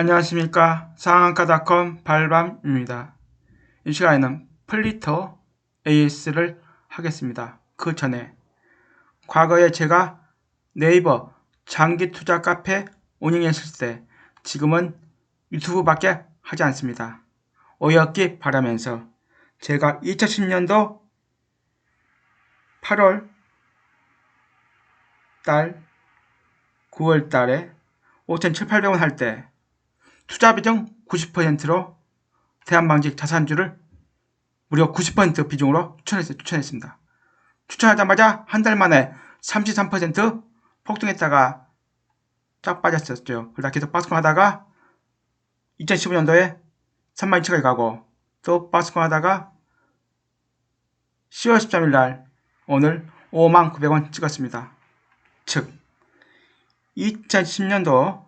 안녕하십니까 상한가닷컴 발밤입니다. 이 시간에는 플리터 AS를 하겠습니다. 그 전에 과거에 제가 네이버 장기 투자 카페 운영했을 때 지금은 유튜브밖에 하지 않습니다. 오였기 바라면서 제가 2010년도 8월 달 9월 달에 5,700원 할 때 투자 비중 90%로 대한방직 자산주를 무려 90% 비중으로 추천했, 추천했습니다. 추천하자마자 한 달 만에 33% 폭등했다가 쫙 빠졌었죠. 그러다 계속 빠스콘 하다가 2015년도에 32,000까지 가고 또 빠스콘 하다가 10월 13일 날 오늘 59,900원 찍었습니다. 즉 2010년도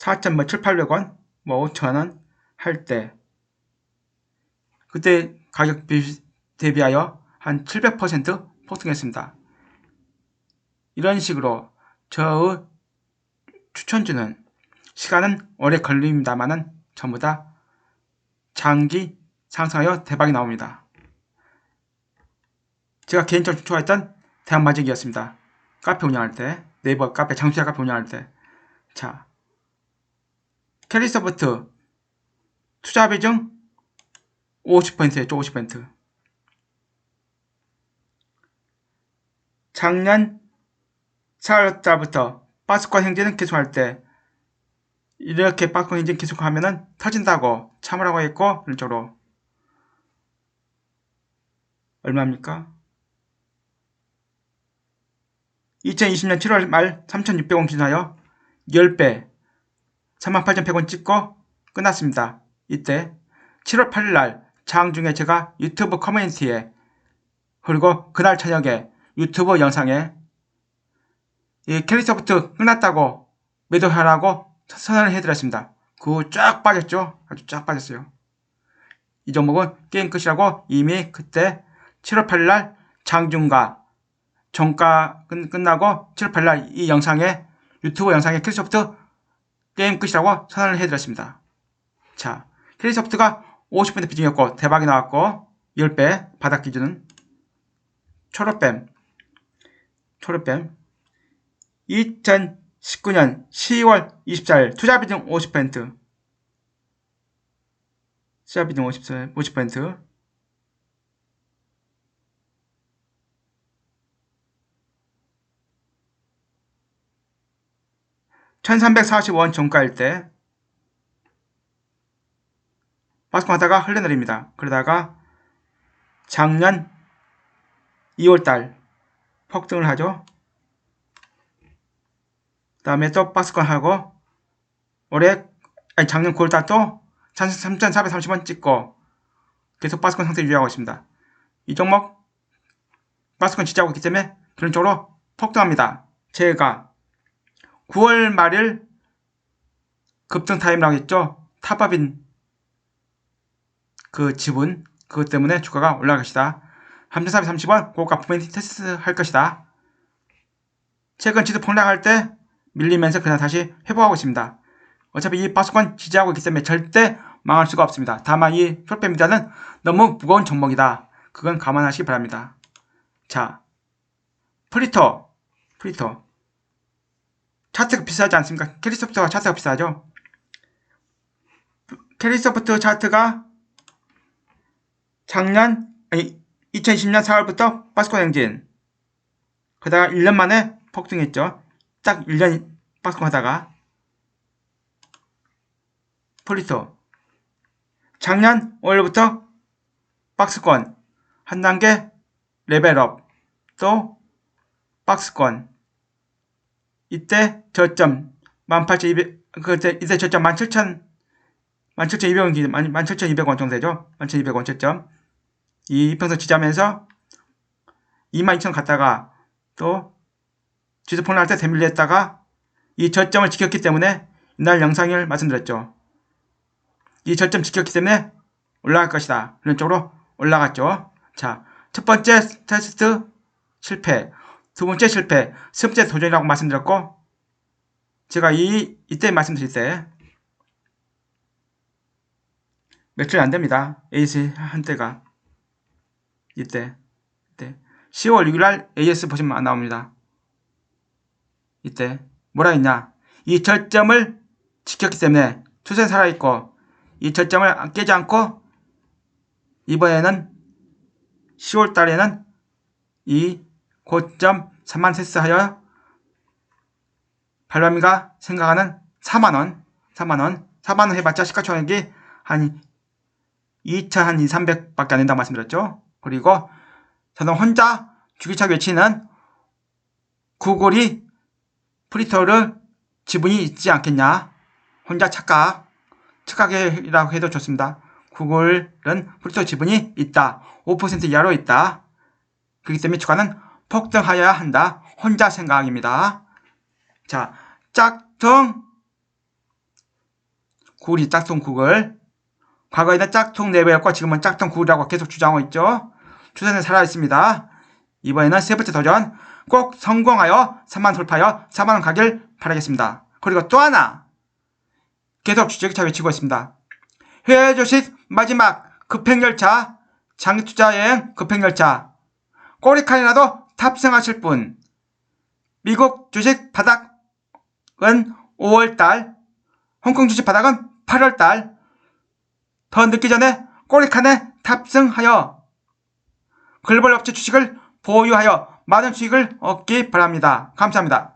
4,700원, 뭐 5,000원 할 때 그때 가격 대비하여 한 700% 폭등했습니다. 이런 식으로 저의 추천주는 시간은 오래 걸립니다만은 전부 다 장기 상승하여 대박이 나옵니다. 제가 개인적으로 좋아했던 대한마직이었습니다. 카페 운영할 때, 네이버 카페, 장수자 카페 운영할 때. 자, 캐리소프트 투자 비중 50%였죠, 50%. 작년 4월달부터 빠스권 행진은 계속할 때 이렇게 빠스권 행진 계속하면은 터진다고 참으라고 했고 쪽으로 얼마입니까? 2020년 7월 말 3,600원 기준하여 10배 38,100원 찍고 끝났습니다. 이때 7월 8일 날 장중에 제가 유튜브 커뮤니티에 그리고 그날 저녁에 유튜브 영상에 이 캘리소프트 끝났다고 매도하라고 선언을 해드렸습니다. 그쫙 빠졌죠? 아주 쫙 빠졌어요. 이 종목은 게임 끝이라고 이미 그때 7월 8일 날 장중과 종가 끝 나고 7월 8일 날 이 영상에 유튜브 영상에 캘리소프트 게임 끝이라고 선언을 해드렸습니다. 자, 캘리소프트가 50% 비중이었고 대박이 나왔고 10배 바닥 기준은 초록뱀 초록뱀 2019년 10월 24일 투자 비중 50% 투자 비중 50%, 50% 1340원 종가일 때 마스크 하다가 흘러내립니다. 그러다가 작년 2월달 폭등을 하죠. 그 다음에 또 박스권 하고 올해 아니 작년 9월달 또 3,430원 찍고 계속 박스권 상태 유지하고 있습니다. 이 종목 박스권 지지하고 있기 때문에 쪽으로 폭등합니다. 제가 9월 말일 급등 타임이라고 했죠. 타법인 그 지분 그것 때문에 주가가 올라갈 것이다. 3,430원 고가 포멘티 테스트 할 것이다. 최근 지수 폭락할 때 밀리면서 그냥 다시 회복하고 있습니다. 어차피 이 파수권 지지하고 있기 때문에 절대 망할 수가 없습니다. 다만 이 쇼패미디어는 너무 무거운 종목이다. 그건 감안하시기 바랍니다. 자, 프리터, 프리터. 차트가 비싸지 않습니까? 캐리소프트가 차트가 비싸죠? 캐리소프트 차트가 작년, 아니, 2020년 4월부터 파스콘 행진. 그다가 1년 만에 폭등했죠. 딱 1년 파스콘 하다가. 폴리터. 작년 5월부터 박스권. 한 단계 레벨업. 또 박스권. 이때 저점 18,200, 그때 이때 저점 17,000, 17,200원 기준, 17,200원 정도 되죠? 17,200원 저점. 이 이평선 지지하면서 22,000 갔다가 또 지수폭 날때 대밀리했다가 이 저점을 지켰기 때문에 이날 영상을 말씀드렸죠. 이 저점 지켰기 때문에 올라갈 것이다. 그런 쪽으로 올라갔죠. 자, 첫 번째 테스트 실패, 두 번째 실패, 세 번째 도전이라고 말씀드렸고 제가 이 이때 말씀드릴 때 며칠 안 됩니다. AS 한때가 이때 이때 10월 6일 날 AS 보시면 안 나옵니다. 이때 뭐라 했냐? 이 절점을 지켰기 때문에 추세 살아 있고 이 절점을 깨지 않고 이번에는 10월 달에는 이 고점 3만 세스하여 발람이가 생각하는 4만원, 4만원, 4만원 해봤자 시가총액이 한 2천 한 2, 300밖에 안 된다고 말씀드렸죠. 그리고 저는 혼자 주기차 외치는 구글이 프리터를 지분이 있지 않겠냐. 혼자 착각, 착각이라고 해도 좋습니다. 구글은 프리터 지분이 있다. 5% 이하로 있다. 그렇기 때문에 주가는 폭등하여야 한다. 혼자 생각입니다. 자, 짝퉁 구글이 짝퉁 구글 과거에는 짝퉁 네이버였고 지금은 짝퉁 구글이라고 계속 주장하고 있죠. 추세는 살아있습니다. 이번에는 세 번째 도전 꼭 성공하여 3만 돌파하여 4만원 가길 바라겠습니다. 그리고 또 하나 계속 주식차 외치고 있습니다. 해외 주식 마지막 급행열차 장기투자여행 급행열차 꼬리칸이라도 탑승하실 분 미국 주식 바닥은 5월달 홍콩 주식 바닥은 8월달 더 늦기 전에 꼬리칸에 탑승하여 글로벌 업체 주식을 보유하여 많은 수익을 얻기 바랍니다. 감사합니다.